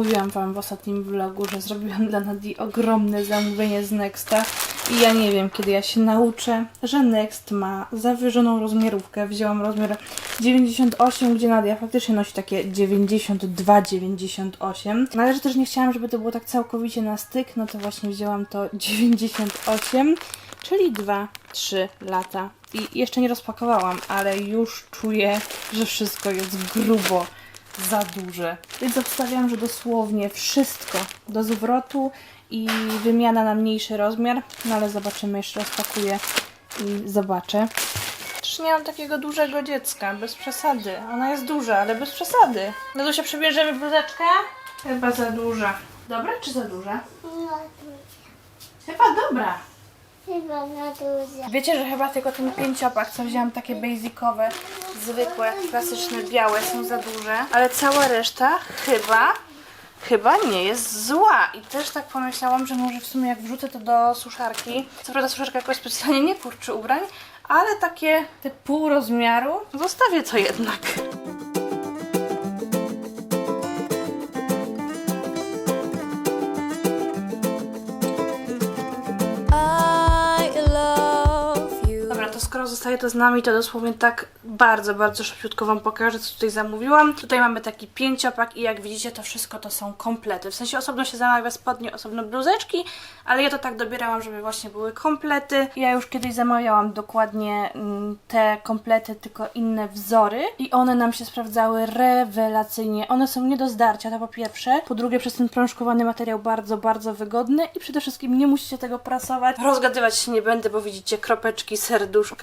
Mówiłam wam w ostatnim vlogu, że zrobiłam dla Nadii ogromne zamówienie z Nexta i ja nie wiem, kiedy ja się nauczę, że Next ma zawyżoną rozmiarówkę. Wzięłam rozmiar 98, gdzie Nadia faktycznie nosi takie 92-98. No ale że też nie chciałam, żeby to było tak całkowicie na styk, no to właśnie wzięłam to 98, czyli 2-3 lata. I jeszcze nie rozpakowałam, ale już czuję, że wszystko jest grubo za duże. Więc obstawiam, że dosłownie wszystko do zwrotu i wymiana na mniejszy rozmiar. No ale zobaczymy, jeszcze rozpakuję i zobaczę. Też nie mam takiego dużego dziecka, bez przesady. Ona jest duża, ale bez przesady. No się przebierzemy bluzeczkę? Chyba za duża. Dobra czy za duża? Duże. Chyba dobra. Chyba na duże. Wiecie, że chyba tylko ten pięciopak, co wzięłam takie basicowe, zwykłe, klasyczne, białe są za duże, ale cała reszta chyba, chyba nie jest zła. I też tak pomyślałam, że może w sumie jak wrzucę to do suszarki, co prawda suszarka jakoś specjalnie nie kurczy ubrań, ale takie te pół rozmiaru, zostawię to jednak. Skoro zostaje to z nami, to dosłownie tak bardzo, bardzo szybciutko Wam pokażę, co tutaj zamówiłam. Tutaj mamy taki pięciopak i jak widzicie, to wszystko to są komplety. W sensie osobno się zamawia spodnie, osobno bluzeczki, ale ja to tak dobierałam, żeby właśnie były komplety. Ja już kiedyś zamawiałam dokładnie mm, te komplety, tylko inne wzory i one nam się sprawdzały rewelacyjnie. One są nie do zdarcia, to po pierwsze. Po drugie, przez ten prążkowany materiał bardzo, bardzo wygodny i przede wszystkim nie musicie tego prasować. Rozgadywać się nie będę, bo widzicie kropeczki, serduszka,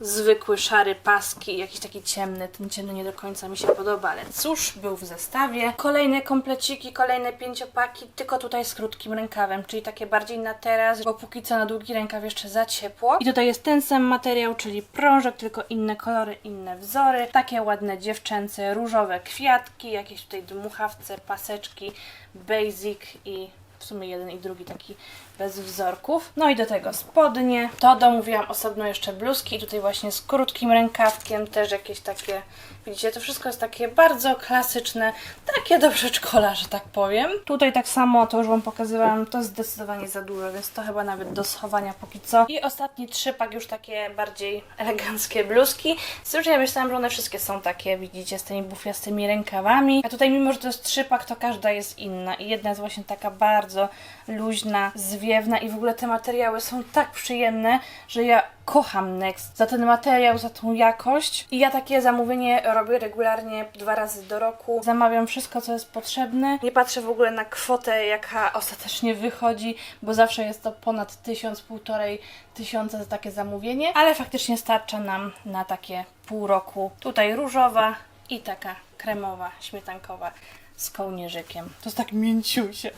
zwykły szary paski, jakiś taki ciemny. Ten ciemny nie do końca mi się podoba, ale cóż, był w zestawie. Kolejne kompleciki, kolejne pięciopaki, tylko tutaj z krótkim rękawem, czyli takie bardziej na teraz, bo póki co na długi rękaw jeszcze za ciepło. I tutaj jest ten sam materiał, czyli prążek, tylko inne kolory, inne wzory. Takie ładne dziewczęce, różowe kwiatki, jakieś tutaj dmuchawce, paseczki, basic i w sumie jeden i drugi taki bez wzorków. No i do tego spodnie. To domówiłam osobno jeszcze bluzki. Tutaj właśnie z krótkim rękawkiem też jakieś takie, widzicie, to wszystko jest takie bardzo klasyczne, takie do przedszkola, że tak powiem. Tutaj tak samo, to już Wam pokazywałam, to zdecydowanie za dużo, więc to chyba nawet do schowania póki co. I ostatni trzypak już takie bardziej eleganckie bluzki. Z ja myślałam, że one wszystkie są takie, widzicie, z tymi bufiastymi rękawami. A tutaj mimo, że to jest trzypak, to każda jest inna. I jedna jest właśnie taka bardzo luźna, zwiewna i w ogóle te materiały są tak przyjemne, że ja kocham Next za ten materiał, za tą jakość. I ja takie zamówienie robię regularnie dwa razy do roku. Zamawiam wszystko, co jest potrzebne. Nie patrzę w ogóle na kwotę, jaka ostatecznie wychodzi, bo zawsze jest to ponad tysiąc, półtorej tysiąca za takie zamówienie, ale faktycznie starcza nam na takie pół roku. Tutaj różowa i taka kremowa, śmietankowa z kołnierzykiem. To jest tak mięciusie,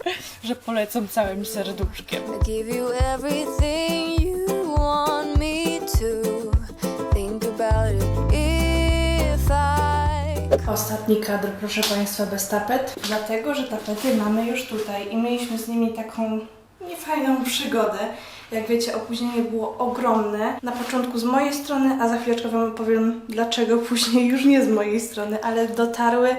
że polecam całym serduszkiem. I give you everything you want me to. Think about it if I Ostatni kadr, proszę Państwa, bez tapet, dlatego że tapety mamy już tutaj i mieliśmy z nimi taką niefajną przygodę. Jak wiecie, opóźnienie było ogromne. Na początku z mojej strony, a za chwileczkę Wam opowiem, dlaczego później już nie z mojej strony, ale dotarły.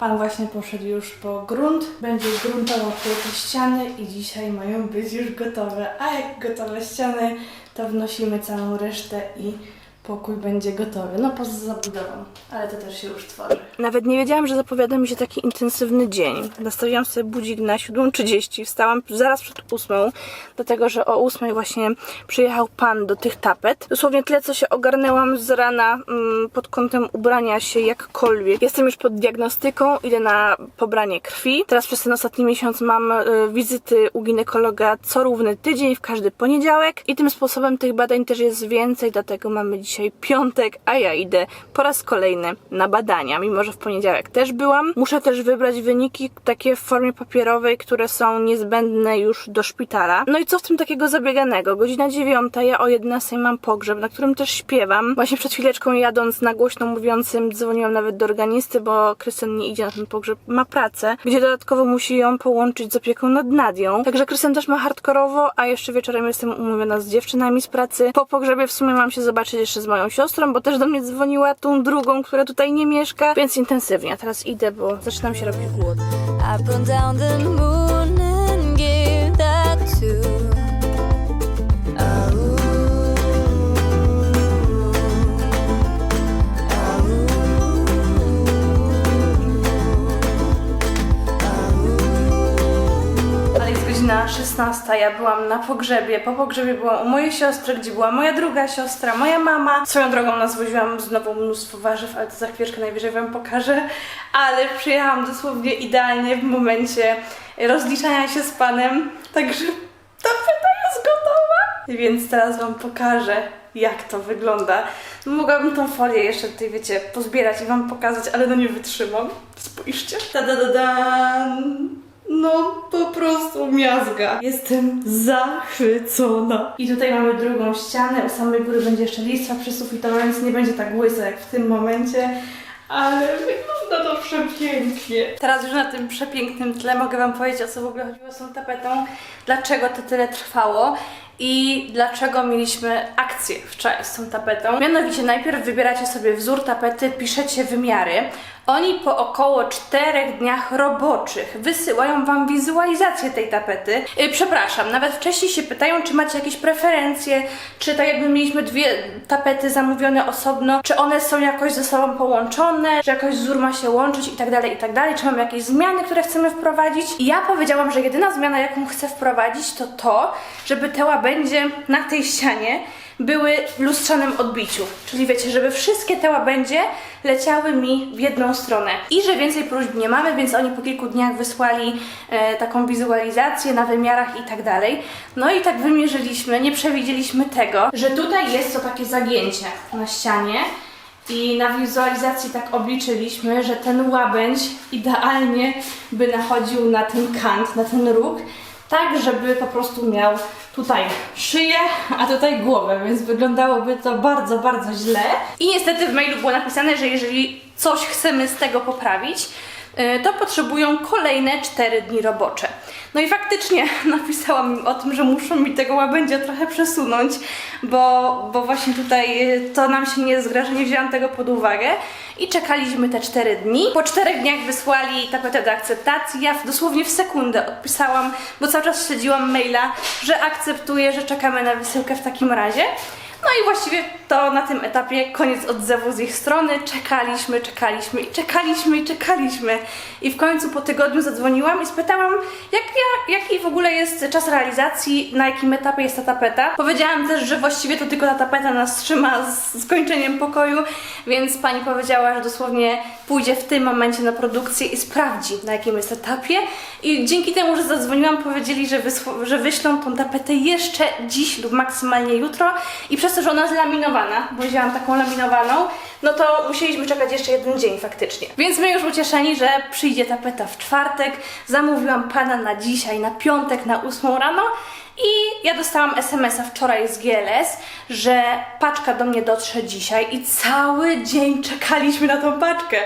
Pan właśnie poszedł już po grunt, będzie gruntował te ściany i dzisiaj mają być już gotowe. A jak gotowe ściany, to wnosimy całą resztę i pokój będzie gotowy. No poza zabudową, ale to też się już tworzy. Nawet nie wiedziałam, że zapowiada mi się taki intensywny dzień. Nastawiłam sobie budzik na 7.30, wstałam zaraz przed 8, dlatego że o 8 właśnie przyjechał pan do tych tapet. Dosłownie tyle, co się ogarnęłam z rana mm, pod kątem ubrania się jakkolwiek. Jestem już pod diagnostyką, idę na pobranie krwi. Teraz przez ten ostatni miesiąc mam y, wizyty u ginekologa co równy tydzień, w każdy poniedziałek i tym sposobem tych badań też jest więcej, dlatego mamy dzisiaj piątek, a ja idę po raz kolejny na badania, mimo że w poniedziałek też byłam. Muszę też wybrać wyniki takie w formie papierowej, które są niezbędne już do szpitala. No i co w tym takiego zabieganego? Godzina dziewiąta, ja o 11 mam pogrzeb, na którym też śpiewam. Właśnie przed chwileczką jadąc na głośno mówiącym dzwoniłam nawet do organisty, bo Krystian nie idzie na ten pogrzeb, ma pracę, gdzie dodatkowo musi ją połączyć z opieką nad Nadią. Także Krystian też ma hardkorowo, a jeszcze wieczorem jestem umówiona z dziewczynami z pracy. Po pogrzebie w sumie mam się zobaczyć jeszcze jeszcze z moją siostrą, bo też do mnie dzwoniła tą drugą, która tutaj nie mieszka, więc intensywnie. Teraz idę, bo zaczynam się robić głód. Godzina 16, ja byłam na pogrzebie. Po pogrzebie byłam u mojej siostry, gdzie była moja druga siostra, moja mama. Swoją drogą nazwoziłam znowu mnóstwo warzyw, ale to za chwileczkę najwyżej wam pokażę. Ale przyjechałam dosłownie idealnie w momencie rozliczania się z panem, także ta pyta jest gotowa. Więc teraz wam pokażę, jak to wygląda. Mogłabym tą folię jeszcze tutaj, wiecie, pozbierać i wam pokazać, ale no nie wytrzymam. Spójrzcie. Ta da da dan. No, po prostu miazga. Jestem zachwycona. I tutaj mamy drugą ścianę. U samej góry będzie jeszcze listwa przysufitowa, więc nie będzie tak łysa jak w tym momencie. Ale wygląda to przepięknie. Teraz już na tym przepięknym tle mogę Wam powiedzieć, o co w ogóle chodziło z tą tapetą, dlaczego to tyle trwało i dlaczego mieliśmy akcję wczoraj z tą tapetą. Mianowicie najpierw wybieracie sobie wzór tapety, piszecie wymiary. Oni po około 4 dniach roboczych wysyłają Wam wizualizację tej tapety. Yy, przepraszam, nawet wcześniej się pytają, czy macie jakieś preferencje, czy tak jakby mieliśmy dwie tapety zamówione osobno, czy one są jakoś ze sobą połączone, czy jakoś wzór ma się łączyć i tak dalej, i tak dalej, czy mamy jakieś zmiany, które chcemy wprowadzić. I ja powiedziałam, że jedyna zmiana, jaką chcę wprowadzić, to to, żeby te łabędzie na tej ścianie były w lustrzanym odbiciu. Czyli wiecie, żeby wszystkie te łabędzie leciały mi w jedną stronę. I że więcej próśb nie mamy, więc oni po kilku dniach wysłali e, taką wizualizację na wymiarach i tak dalej. No i tak wymierzyliśmy, nie przewidzieliśmy tego, że tutaj jest to takie zagięcie na ścianie. I na wizualizacji tak obliczyliśmy, że ten łabędź idealnie by nachodził na ten kant, na ten róg, tak żeby po prostu miał tutaj szyję, a tutaj głowę, więc wyglądałoby to bardzo, bardzo źle. I niestety w mailu było napisane, że jeżeli coś chcemy z tego poprawić, to potrzebują kolejne 4 dni robocze. No i faktycznie napisałam im o tym, że muszą mi tego łabędzia trochę przesunąć, bo, bo właśnie tutaj y, to nam się nie zgra, że nie wzięłam tego pod uwagę i czekaliśmy te 4 dni. Po 4 dniach wysłali tapetę do akceptacji. Ja dosłownie w sekundę odpisałam, bo cały czas śledziłam maila, że akceptuję, że czekamy na wysyłkę w takim razie. No i właściwie to na tym etapie koniec odzewu z ich strony. Czekaliśmy, czekaliśmy i czekaliśmy i czekaliśmy. I w końcu po tygodniu zadzwoniłam i spytałam, jak, ja, jaki w ogóle jest czas realizacji, na jakim etapie jest ta tapeta. Powiedziałam też, że właściwie to tylko ta tapeta nas trzyma z skończeniem pokoju, więc pani powiedziała, że dosłownie pójdzie w tym momencie na produkcję i sprawdzi, na jakim jest etapie. I dzięki temu, że zadzwoniłam, powiedzieli, że, że wyślą tą tapetę jeszcze dziś lub maksymalnie jutro. I przez to, że ona jest laminowana, bo wzięłam taką laminowaną, no to musieliśmy czekać jeszcze jeden dzień faktycznie. Więc my już ucieszeni, że przyjdzie tapeta w czwartek. Zamówiłam pana na dzisiaj, na piątek, na 8 rano. I ja dostałam SMS-a wczoraj z GLS, że paczka do mnie dotrze dzisiaj i cały dzień czekaliśmy na tą paczkę.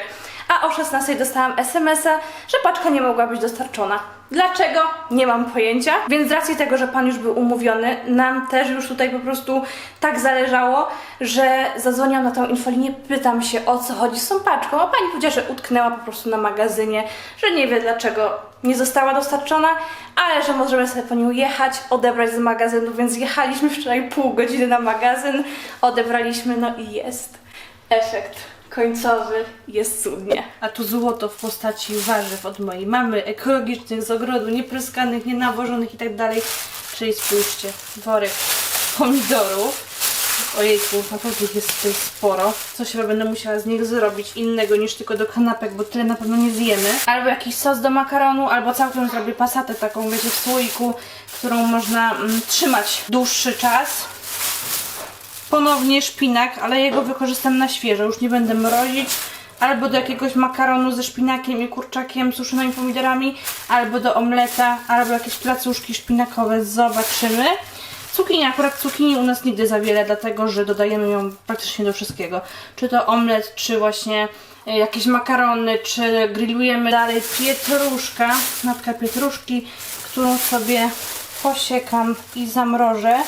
A o 16 dostałam SMS-a, że paczka nie mogła być dostarczona. Dlaczego? Nie mam pojęcia. Więc z racji tego, że pan już był umówiony, nam też już tutaj po prostu tak zależało, że zadzwoniłam na tą infolinię, pytam się o co chodzi z tą paczką, a pani powiedziała, że utknęła po prostu na magazynie, że nie wie dlaczego nie została dostarczona, ale że możemy sobie po nią jechać, odebrać z magazynu, więc jechaliśmy wczoraj pół godziny na magazyn, odebraliśmy, no i jest efekt końcowy, jest cudnie. A tu złoto w postaci warzyw od mojej mamy, ekologicznych, z ogrodu, niepryskanych, nienawożonych i tak dalej. Czyli spójrzcie, worek pomidorów. Ojejku, naprawdę jest tutaj sporo. Coś chyba będę musiała z nich zrobić innego niż tylko do kanapek, bo tyle na pewno nie zjemy. Albo jakiś sos do makaronu, albo całkiem zrobię pasatę taką, wiecie, w słoiku, którą można mm, trzymać dłuższy czas. Ponownie szpinak, ale jego wykorzystam na świeżo, już nie będę mrozić. Albo do jakiegoś makaronu ze szpinakiem i kurczakiem, suszonymi pomidorami, albo do omleta, albo jakieś placuszki szpinakowe, zobaczymy. Cukinia, akurat cukinii u nas nigdy za wiele, dlatego że dodajemy ją praktycznie do wszystkiego. Czy to omlet, czy właśnie e, jakieś makarony, czy grillujemy dalej pietruszka, natka pietruszki, którą sobie posiekam i zamrożę.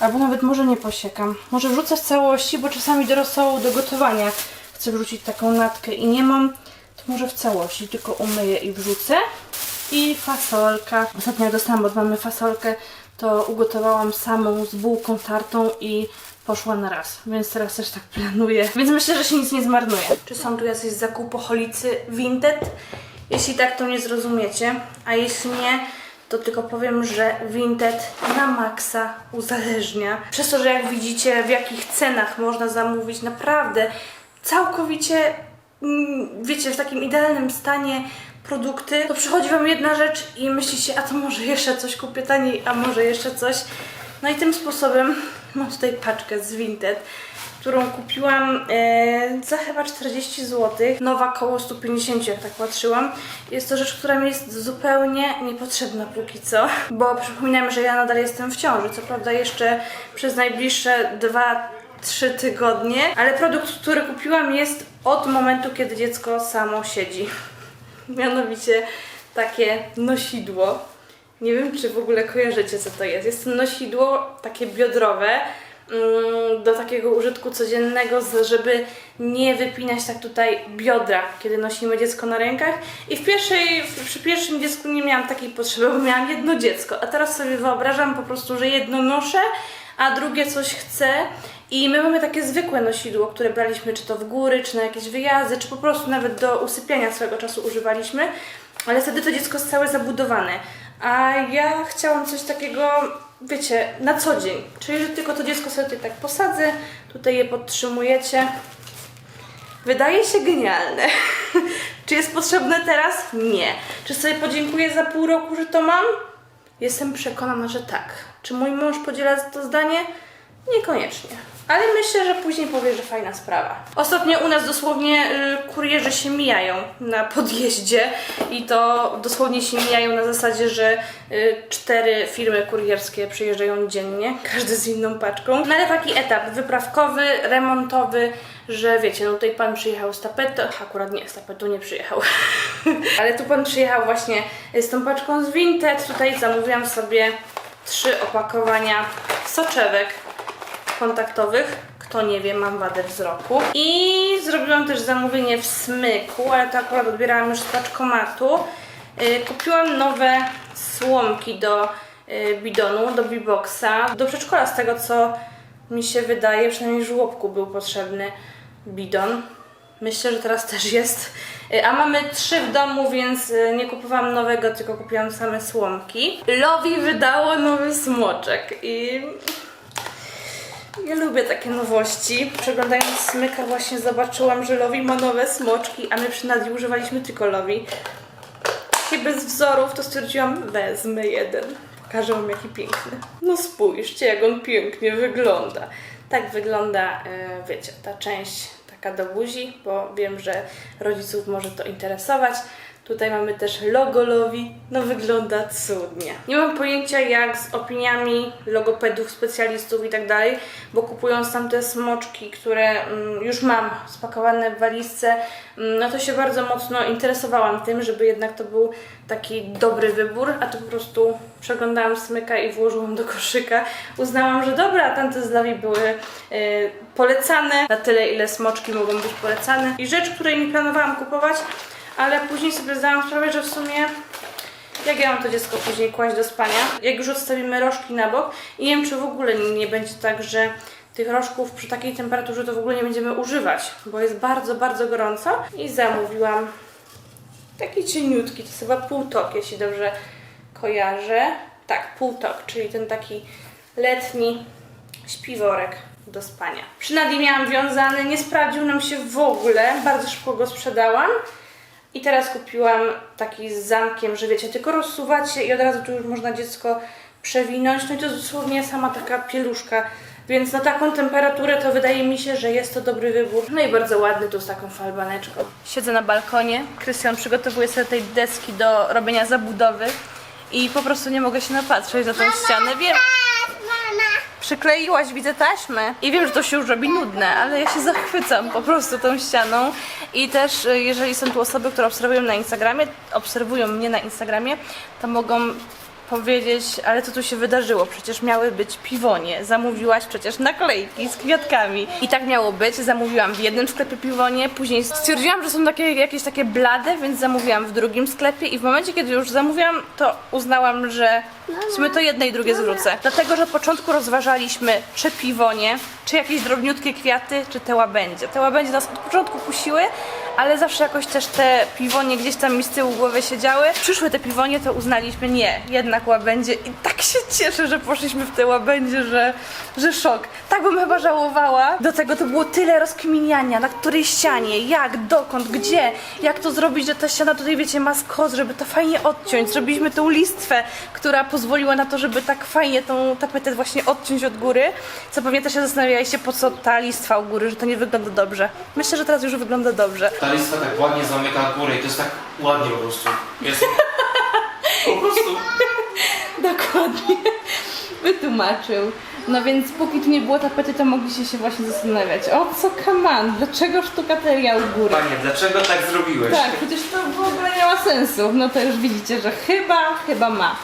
Albo nawet może nie posiekam. Może wrzucę w całości, bo czasami do rosołu, do gotowania chcę wrzucić taką natkę i nie mam, to może w całości, tylko umyję i wrzucę. I fasolka. Ostatnio dostałam od mamy fasolkę, to ugotowałam samą z bułką tartą i poszła na raz. Więc teraz też tak planuję. Więc myślę, że się nic nie zmarnuje. Czy są tu jacyś zakupoholicy Vinted? Jeśli tak, to nie zrozumiecie. A jeśli nie, to tylko powiem, że Vinted na maksa uzależnia. Przez to, że jak widzicie, w jakich cenach można zamówić naprawdę całkowicie, mm, wiecie, w takim idealnym stanie produkty, to przychodzi Wam jedna rzecz i myślicie, a to może jeszcze coś kupię taniej, a może jeszcze coś. No i tym sposobem mam tutaj paczkę z Vinted, którą kupiłam e, za chyba 40 zł. Nowa koło 150, jak tak patrzyłam. Jest to rzecz, która mi jest zupełnie niepotrzebna póki co, bo przypominam, że ja nadal jestem w ciąży. Co prawda jeszcze przez najbliższe dwa 3 tygodnie, ale produkt, który kupiłam jest od momentu, kiedy dziecko samo siedzi. Mianowicie takie nosidło. Nie wiem, czy w ogóle kojarzycie, co to jest. Jest to nosidło takie biodrowe do takiego użytku codziennego, żeby nie wypinać tak tutaj biodra, kiedy nosimy dziecko na rękach. I w pierwszej, przy pierwszym dziecku nie miałam takiej potrzeby, bo miałam jedno dziecko. A teraz sobie wyobrażam po prostu, że jedno noszę, a drugie coś chce. I my mamy takie zwykłe nosidło, które braliśmy czy to w góry, czy na jakieś wyjazdy, czy po prostu nawet do usypiania swego czasu używaliśmy, ale wtedy to dziecko jest całe zabudowane. A ja chciałam coś takiego, wiecie, na co dzień. Czyli, że tylko to dziecko sobie tutaj tak posadzę, tutaj je podtrzymujecie. Wydaje się genialne. Czy jest potrzebne teraz? Nie. Czy sobie podziękuję za pół roku, że to mam? Jestem przekonana, że tak. Czy mój mąż podziela to zdanie? Niekoniecznie. Ale myślę, że później powie, że fajna sprawa. Ostatnio u nas dosłownie y, kurierzy się mijają na podjeździe i to dosłownie się mijają na zasadzie, że y, cztery firmy kurierskie przyjeżdżają dziennie, każdy z inną paczką. No ale taki etap wyprawkowy, remontowy, że wiecie, no tutaj pan przyjechał z tapetą, akurat nie, z tapetą nie przyjechał, ale tu pan przyjechał właśnie z tą paczką z Vinted, tutaj zamówiłam sobie trzy opakowania soczewek kontaktowych. Kto nie wie, mam wadę wzroku. I zrobiłam też zamówienie w smyku, ale to akurat odbierałam już z paczkomatu. Yy, kupiłam nowe słomki do yy, bidonu, do biboxa, do przedszkola z tego co mi się wydaje, przynajmniej żłobku był potrzebny bidon. Myślę, że teraz też jest. Y, A mamy trzy w domu, więc y, nie kupowałam nowego, tylko kupiłam same słomki. Lovi wydało nowy smoczek i ja lubię takie nowości. Przeglądając smyka właśnie zobaczyłam, że Lovi ma nowe smoczki, a my przy Nadii używaliśmy tylko Lovi. Takie bez wzorów, to stwierdziłam, wezmę jeden. Pokażę wam jaki piękny. No spójrzcie, jak on pięknie wygląda. Tak wygląda, e, wiecie, ta część taka do buzi, bo wiem, że rodziców może to interesować. Tutaj mamy też logo Lovi. No wygląda cudnie. Nie mam pojęcia jak z opiniami logopedów, specjalistów i tak dalej, bo kupując tam te smoczki, które mm, już mam spakowane w walizce, mm, no to się bardzo mocno interesowałam tym, żeby jednak to był taki dobry wybór, a tu po prostu przeglądałam smyka i włożyłam do koszyka. Uznałam, że dobra, tamte z Lovi były y, polecane na tyle, ile smoczki mogą być polecane. I rzecz, której nie planowałam kupować, ale później sobie zdałam sprawę, że w sumie jak ja mam to dziecko później kłaść do spania, jak już odstawimy rożki na bok i nie wiem, czy w ogóle nie, będzie tak, że tych rożków przy takiej temperaturze to w ogóle nie będziemy używać, bo jest bardzo, bardzo gorąco i zamówiłam taki cieniutki, to jest chyba półtok, jeśli dobrze kojarzę. Tak, półtok, czyli ten taki letni śpiworek do spania. Przy Nadii miałam wiązany, nie sprawdził nam się w ogóle, bardzo szybko go sprzedałam. I teraz kupiłam taki z zamkiem, że wiecie, tylko rozsuwacie i od razu tu już można dziecko przewinąć. No i to jest dosłownie sama taka pieluszka. Więc na taką temperaturę to wydaje mi się, że jest to dobry wybór. No i bardzo ładny tu z taką falbaneczką. Siedzę na balkonie. Krystian przygotowuje sobie tej deski do robienia zabudowy. I po prostu nie mogę się napatrzeć na tą ścianę. Wiem, Mama. Przykleiłaś, widzę taśmę. I wiem, że to się już robi nudne, ale ja się zachwycam po prostu tą ścianą. I też, y, jeżeli są tu osoby, które obserwują na Instagramie, obserwują mnie na Instagramie, to mogą powiedzieć, ale co tu się wydarzyło? Przecież miały być piwonie. Zamówiłaś przecież naklejki z kwiatkami. I tak miało być. Zamówiłam w jednym sklepie piwonie, później stwierdziłam, że są takie, jakieś takie blade, więc zamówiłam w drugim sklepie i w momencie, kiedy już zamówiłam, to uznałam, że w sumie to jedne i drugie zwrócę. Dlatego, że początku rozważaliśmy, czy piwonie, czy jakieś drobniutkie kwiaty, czy te łabędzie. Te łabędzie nas od początku kusiły, ale zawsze jakoś też te piwonie gdzieś tam mi z tyłu głowy siedziały. Przyszły te piwonie, to uznaliśmy, nie, jednak łabędzie i tak się cieszę, że poszliśmy w te łabędzie, że, że szok. Tak bym chyba żałowała. Do tego to było tyle rozkminiania, na której ścianie, jak, dokąd, gdzie, jak to zrobić, że ta ściana tutaj, wiecie, ma skos, żeby to fajnie odciąć. Zrobiliśmy tą listwę, która pozwoliła na to, żeby tak fajnie tą tapetę właśnie odciąć od góry, co pewnie też się zastanawialiście, po co ta listwa u góry, że to nie wygląda dobrze. Myślę, że teraz już wygląda dobrze. Ta lista tak ładnie zamyka górę i to jest tak ładnie po prostu. Jest... Po prostu. Dokładnie. Wytłumaczył. No więc póki tu nie było tapety, to mogliście się właśnie zastanawiać. O co kaman? Dlaczego sztukateria u góry? Panie, dlaczego tak zrobiłeś? Tak, przecież to w ogóle nie ma sensu. No to już widzicie, że chyba, chyba ma.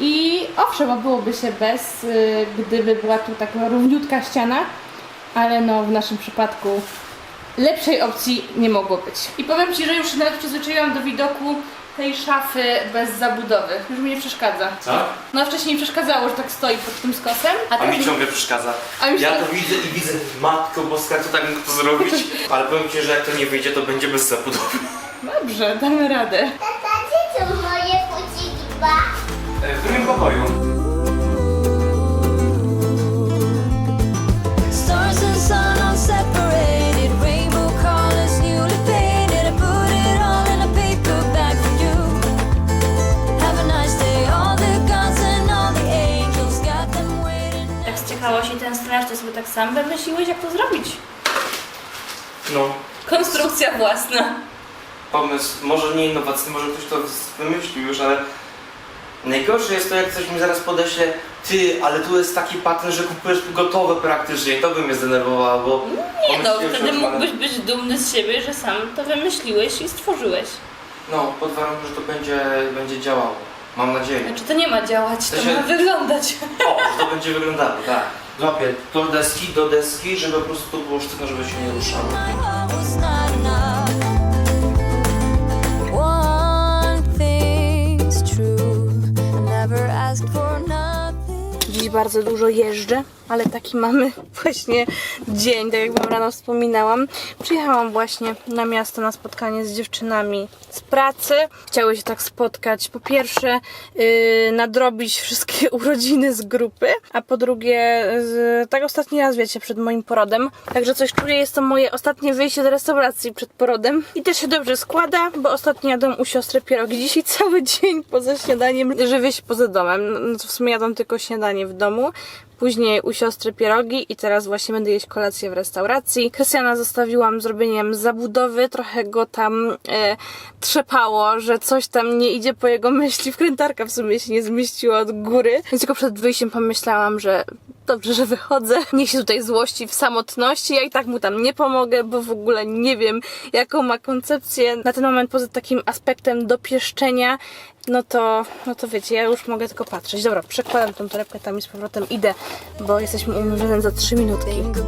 I owszem, obyłoby się bez, y, gdyby była tu taka równiutka ściana, ale no w naszym przypadku lepszej opcji nie mogło być. I powiem Ci, że już się nawet przyzwyczaiłam do widoku tej szafy bez zabudowy. Już mi nie przeszkadza. Co? No wcześniej mi przeszkadzało, że tak stoi pod tym skosem, a teraz... mi ciągle przeszkadza. A mi Ja to widzę i widzę, matko boska, co tak mógł to zrobić? Ale powiem ci, że jak to nie wyjdzie, to będzie bez zabudowy. Dobrze, damy radę. Tata, gdzie są moje buciki dwa? E, W drugim pokoju. Tak sam wymyśliłeś, jak to zrobić. No, Konstrukcja własna. pomysł, może nie innowacyjny, może ktoś to wymyślił już, ale najgorsze jest to, jak ktoś mi zaraz podeśle, ty, ale tu jest taki patent, że kupujesz gotowe praktycznie to by mnie zdenerwowało, bo... Nie no, pomyśliłem, wtedy że- mógłbyś być dumny z siebie, że sam to wymyśliłeś i stworzyłeś. No, pod warunkiem, że to będzie, będzie działało. Mam nadzieję. Znaczy to nie ma działać, to To się- ma wyglądać. O, że to będzie wyglądało, tak. Złapię do deski, do deski, żeby po prostu to było sztywno, żeby się nie ruszało. One thing's true. Never asked for bardzo dużo jeżdżę, ale taki mamy właśnie dzień, tak jak wam rano wspominałam. Przyjechałam właśnie na miasto na spotkanie z dziewczynami z pracy. Chciały się tak spotkać, po pierwsze yy, nadrobić wszystkie urodziny z grupy, a po drugie z, tak ostatni raz wiecie, przed moim porodem. Także coś czuję, jest to moje ostatnie wyjście do restauracji przed porodem. I też się dobrze składa, bo ostatnio jadłam u siostry pierogi. Dzisiaj cały dzień poza śniadaniem żywię się poza domem. No w sumie jadłam tylko śniadanie w domu. একদমও Później u siostry pierogi i teraz właśnie będę jeść kolację w restauracji. Krystiana zostawiłam zrobieniem zabudowy, trochę go tam e, trzepało, że coś tam nie idzie po jego myśli. Wkrętarka w sumie się nie zmieściła od góry. Więc tylko przed wyjściem pomyślałam, że dobrze, że wychodzę. Niech się tutaj złości w samotności. Ja i tak mu tam nie pomogę, bo w ogóle nie wiem, jaką ma koncepcję na ten moment poza takim aspektem dopieszczenia. No to, no to wiecie, ja już mogę tylko patrzeć. Dobra, przekładam tą torebkę tam i z powrotem idę, bo jesteśmy umówione za 3 minutki. Think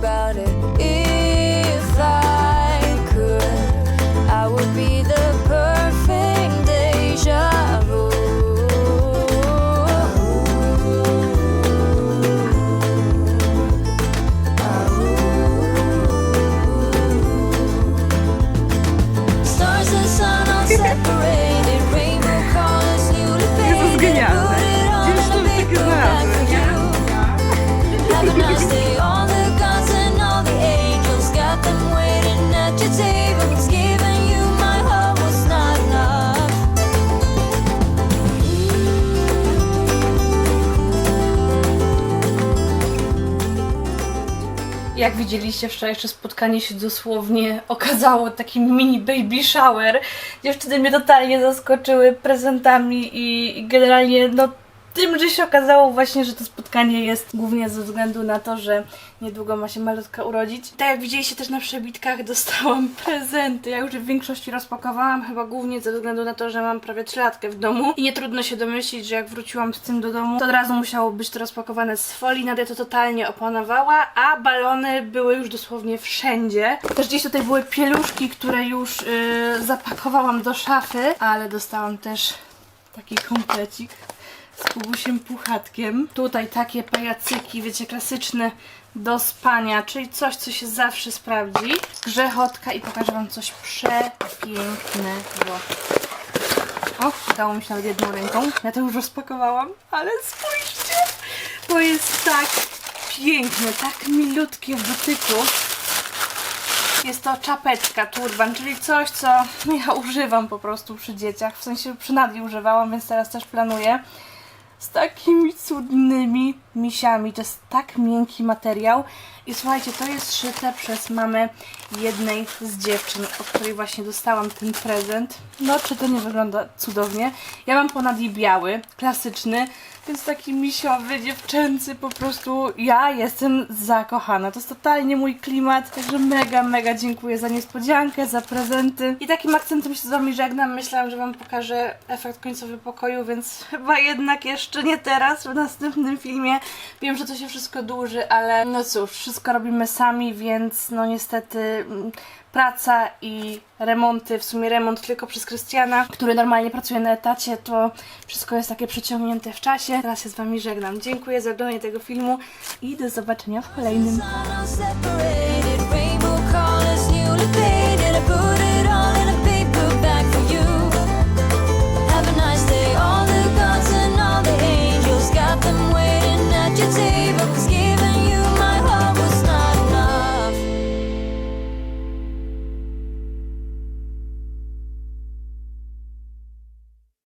Jak widzieliście, wczorajsze spotkanie się dosłownie okazało takim mini baby shower. Dziewczyny mnie totalnie zaskoczyły prezentami i generalnie, no tym, że się okazało właśnie, że to spotkanie jest głównie ze względu na to, że niedługo ma się malutka urodzić. Tak jak widzieliście też na przebitkach, dostałam prezenty. Ja już w większości rozpakowałam, chyba głównie ze względu na to, że mam prawie trzylatkę w domu. I nie trudno się domyślić, że jak wróciłam z tym do domu, to od razu musiało być to rozpakowane z folii. Nadia to totalnie opanowała, a balony były już dosłownie wszędzie. Też gdzieś tutaj były pieluszki, które już yy, zapakowałam do szafy, ale dostałam też taki komplecik z kubusiem puchatkiem. Tutaj takie pajacyki, wiecie, klasyczne do spania, czyli coś, co się zawsze sprawdzi. Grzechotka i pokażę Wam coś przepięknego. O, udało mi się nawet jedną ręką. Ja to już rozpakowałam, ale spójrzcie! To jest tak piękne, tak milutkie w dotyku. Jest to czapeczka, turban, czyli coś, co ja używam po prostu przy dzieciach. W sensie przy używałam, więc teraz też planuję. Z takimi cudnymi misiami. To jest tak miękki materiał. I słuchajcie, to jest szyte przez mamę jednej z dziewczyn, od której właśnie dostałam ten prezent. No, czy to nie wygląda cudownie? Ja mam ponad biały, klasyczny, więc taki misiowy, dziewczęcy, po prostu ja jestem zakochana. To jest totalnie mój klimat, także mega, mega dziękuję za niespodziankę, za prezenty. I takim akcentem się z Wami żegnam. Myślałam, że Wam pokażę efekt końcowy pokoju, więc chyba jednak jeszcze nie teraz, w następnym filmie. Wiem, że to się wszystko dłuży, ale no cóż, wszystko robimy sami, więc no niestety mm, praca i remonty, w sumie remont tylko przez Krystiana, który normalnie pracuje na etacie, to wszystko jest takie przeciągnięte w czasie. Teraz się z Wami żegnam. Dziękuję za oglądanie tego filmu i do zobaczenia w kolejnym.